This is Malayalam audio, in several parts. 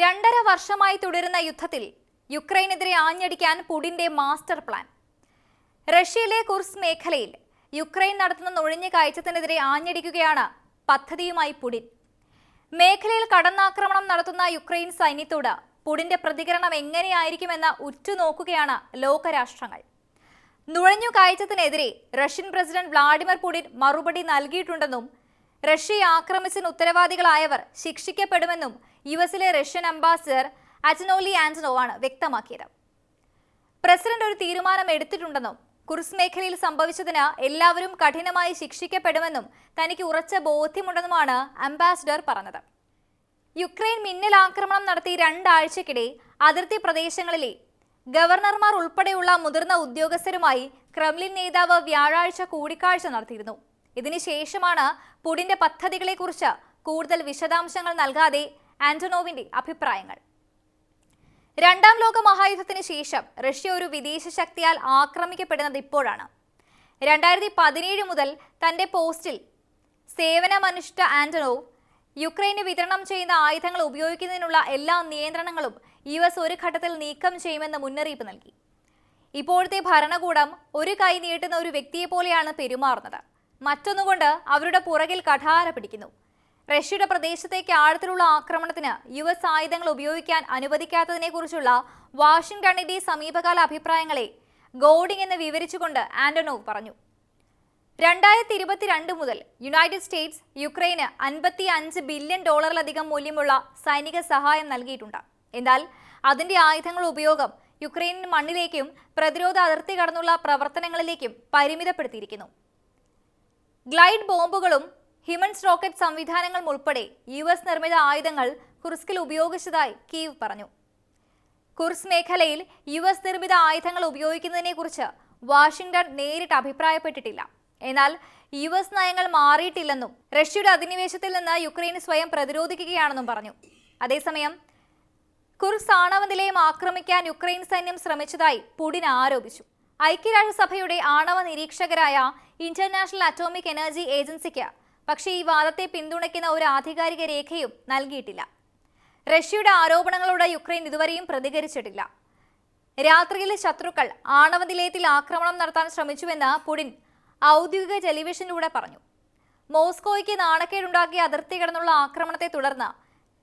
രണ്ടര വർഷമായി തുടരുന്ന യുദ്ധത്തിൽ യുക്രൈനെതിരെ ആഞ്ഞടിക്കാൻ പുടിന്റെ മാസ്റ്റർ പ്ലാൻ. റഷ്യയിലെ കുർസ് മേഖലയിൽ യുക്രൈൻ നടത്തുന്ന നുഴഞ്ഞു കയറ്റത്തിനെതിരെ ആഞ്ഞടിക്കുകയാണ് പദ്ധതിയുമായി പുടിൻ. മേഖലയിൽ കടന്നാക്രമണം നടത്തുന്ന യുക്രൈൻ സൈന്യത്തോട് പുടിന്റെ പ്രതികരണം എങ്ങനെയായിരിക്കുമെന്ന് ഉറ്റുനോക്കുകയാണ് ലോകരാഷ്ട്രങ്ങൾ. നുഴഞ്ഞു കയറ്റത്തിനെതിരെ റഷ്യൻ പ്രസിഡന്റ് വ്ളാഡിമിർ പുടിൻ മറുപടി നൽകിയിട്ടുണ്ടെന്നും റഷ്യയെ ആക്രമിച്ചതിന് ഉത്തരവാദികളായവർ ശിക്ഷിക്കപ്പെടുമെന്നും യു എസിലെ റഷ്യൻ അംബാസിഡർ അജനോലി ആന്റണോ ആണ് വ്യക്തമാക്കിയത്. പ്രസിഡന്റ് ഒരു തീരുമാനം എടുത്തിട്ടുണ്ടെന്നും കുർസ് മേഖലയിൽ സംഭവിച്ചതിന് എല്ലാവരും കഠിനമായി ശിക്ഷിക്കപ്പെടുമെന്നും തനിക്ക് ഉറച്ച ബോധ്യമുണ്ടെന്നുമാണ് അംബാസിഡർ പറഞ്ഞത്. യുക്രൈൻ മിന്നൽ ആക്രമണം നടത്തി രണ്ടാഴ്ചക്കിടെ അതിർത്തി പ്രദേശങ്ങളിലെ ഗവർണർമാർ ഉൾപ്പെടെയുള്ള മുതിർന്ന ഉദ്യോഗസ്ഥരുമായി ക്രെംലിൻ നേതാവ് വ്യാഴാഴ്ച കൂടിക്കാഴ്ച നടത്തിയിരുന്നു. ഇതിനുശേഷമാണ് പുടിന്റെ പദ്ധതികളെക്കുറിച്ച് കൂടുതൽ വിശദാംശങ്ങൾ നൽകാതെ ആന്റണോവിന്റെ അഭിപ്രായങ്ങൾ. രണ്ടാം ലോക മഹായുദ്ധത്തിന് ശേഷം റഷ്യ ഒരു വിദേശ ശക്തിയാൽ ആക്രമിക്കപ്പെടുന്നത് ഇപ്പോഴാണ്. രണ്ടായിരത്തി പതിനേഴ് മുതൽ തന്റെ പോസ്റ്റിൽ സേവനമനുഷ്ഠ ആന്റണോവ് യുക്രൈന് വിതരണം ചെയ്യുന്ന ആയുധങ്ങൾ ഉപയോഗിക്കുന്നതിനുള്ള എല്ലാ നിയന്ത്രണങ്ങളും യു എസ് ഒരു ഘട്ടത്തിൽ നീക്കം ചെയ്യുമെന്ന് മുന്നറിയിപ്പ് നൽകി. ഇപ്പോഴത്തെ ഭരണകൂടം ഒരു കൈ നീട്ടുന്ന ഒരു വ്യക്തിയെപ്പോലെയാണ് പെരുമാറുന്നത്. മറ്റൊന്നുകൊണ്ട് അവരുടെ പുറകിൽ കഠാര പിടിക്കുന്നു. റഷ്യയുടെ പ്രദേശത്തേക്ക് ആഴത്തിലുള്ള ആക്രമണത്തിന് യു എസ് ആയുധങ്ങൾ ഉപയോഗിക്കാൻ അനുവദിക്കാത്തതിനെക്കുറിച്ചുള്ള വാഷിംഗ്ടണിന്റെ സമീപകാല അഭിപ്രായങ്ങളെ ഗോഡിംഗ് എന്ന് വിവരിച്ചുകൊണ്ട് ആന്റണോവ് പറഞ്ഞു. രണ്ടായിരത്തി ഇരുപത്തിരണ്ട് മുതൽ യുണൈറ്റഡ് സ്റ്റേറ്റ്സ് യുക്രൈന് അൻപത്തി അഞ്ച് ബില്യൺ ഡോളറിലധികം മൂല്യമുള്ള സൈനിക സഹായം നൽകിയിട്ടുണ്ട്. എന്നാൽ അതിന്റെ ആയുധങ്ങൾ ഉപയോഗം യുക്രൈനിൻ മണ്ണിലേക്കും പ്രതിരോധ അതിർത്തി കടന്നുള്ള പ്രവർത്തനങ്ങളിലേക്കും പരിമിതപ്പെടുത്തിയിരിക്കുന്നു. ഗ്ലൈഡ് ബോംബുകളും ഹിമൻസ് റോക്കറ്റ് സംവിധാനങ്ങളും ഉൾപ്പെടെ യു എസ് നിർമ്മിത ആയുധങ്ങൾ കുർസ്കിൽ ഉപയോഗിച്ചതായി കീവ് പറഞ്ഞു. കുർസ് മേഖലയിൽ യു എസ് നിർമ്മിത ആയുധങ്ങൾ ഉപയോഗിക്കുന്നതിനെക്കുറിച്ച് വാഷിംഗ്ടൺ നേരിട്ട് അഭിപ്രായപ്പെട്ടിട്ടില്ല. എന്നാൽ യു എസ് നയങ്ങൾ മാറിയിട്ടില്ലെന്നും റഷ്യയുടെ അധിനിവേശത്തിൽ നിന്ന് യുക്രൈൻ സ്വയം പ്രതിരോധിക്കുകയാണെന്നും പറഞ്ഞു. അതേസമയം കുർസ് ആണവ നിലയം ആക്രമിക്കാൻ യുക്രൈൻ സൈന്യം ശ്രമിച്ചതായി പുടിൻ ആരോപിച്ചു. ഐക്യരാഷ്ട്രസഭയുടെ ആണവ നിരീക്ഷകരായ ഇന്റർനാഷണൽ അറ്റോമിക് എനർജി ഏജൻസിക്ക് പക്ഷേ ഈ വാദത്തെ പിന്തുണയ്ക്കുന്ന ഒരു ആധികാരിക രേഖയും നൽകിയിട്ടില്ല. റഷ്യയുടെ ആരോപണങ്ങളോട് യുക്രൈൻ ഇതുവരെയും പ്രതികരിച്ചിട്ടില്ല. രാത്രിയിൽ ശത്രുക്കൾ ആണവ നിലയത്തിൽ ആക്രമണം നടത്താൻ ശ്രമിച്ചുവെന്ന് പുടിൻ ഔദ്യോഗിക ടെലിവിഷനിലൂടെ പറഞ്ഞു. മോസ്കോയ്ക്ക് നാണക്കേടുണ്ടാക്കിയ അതിർത്തി കടന്നുള്ള ആക്രമണത്തെ തുടർന്ന്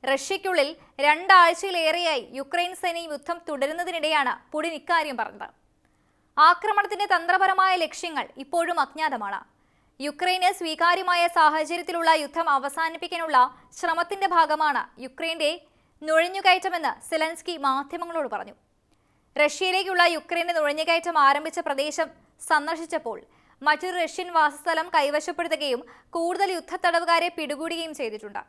റഷ്യയ്ക്കുള്ളിൽ രണ്ടാഴ്ചയിലേറെയായി യുക്രൈൻ സൈന്യം യുദ്ധം തുടരുന്നതിനിടെയാണ് പുടിൻ ഇക്കാര്യം പറഞ്ഞത്. ആക്രമണത്തിന്റെ തന്ത്രപരമായ ലക്ഷ്യങ്ങൾ ഇപ്പോഴും അജ്ഞാതമാണ്. യുക്രൈന് സ്വീകാര്യമായ സാഹചര്യത്തിലുള്ള യുദ്ധം അവസാനിപ്പിക്കാനുള്ള ശ്രമത്തിന്റെ ഭാഗമാണ് യുക്രൈന്റെ നുഴഞ്ഞുകയറ്റമെന്ന് സെലൻസ്കി മാധ്യമങ്ങളോട് പറഞ്ഞു. റഷ്യയിലേക്കുള്ള യുക്രൈന്റെ നുഴഞ്ഞുകയറ്റം ആരംഭിച്ച പ്രദേശം സന്ദർശിച്ചപ്പോൾ മറ്റൊരു റഷ്യൻ വാസസ്ഥലം കൈവശപ്പെടുത്തുകയും കൂടുതൽ യുദ്ധത്തടവുകാരെ പിടികൂടുകയും ചെയ്തിട്ടുണ്ട്.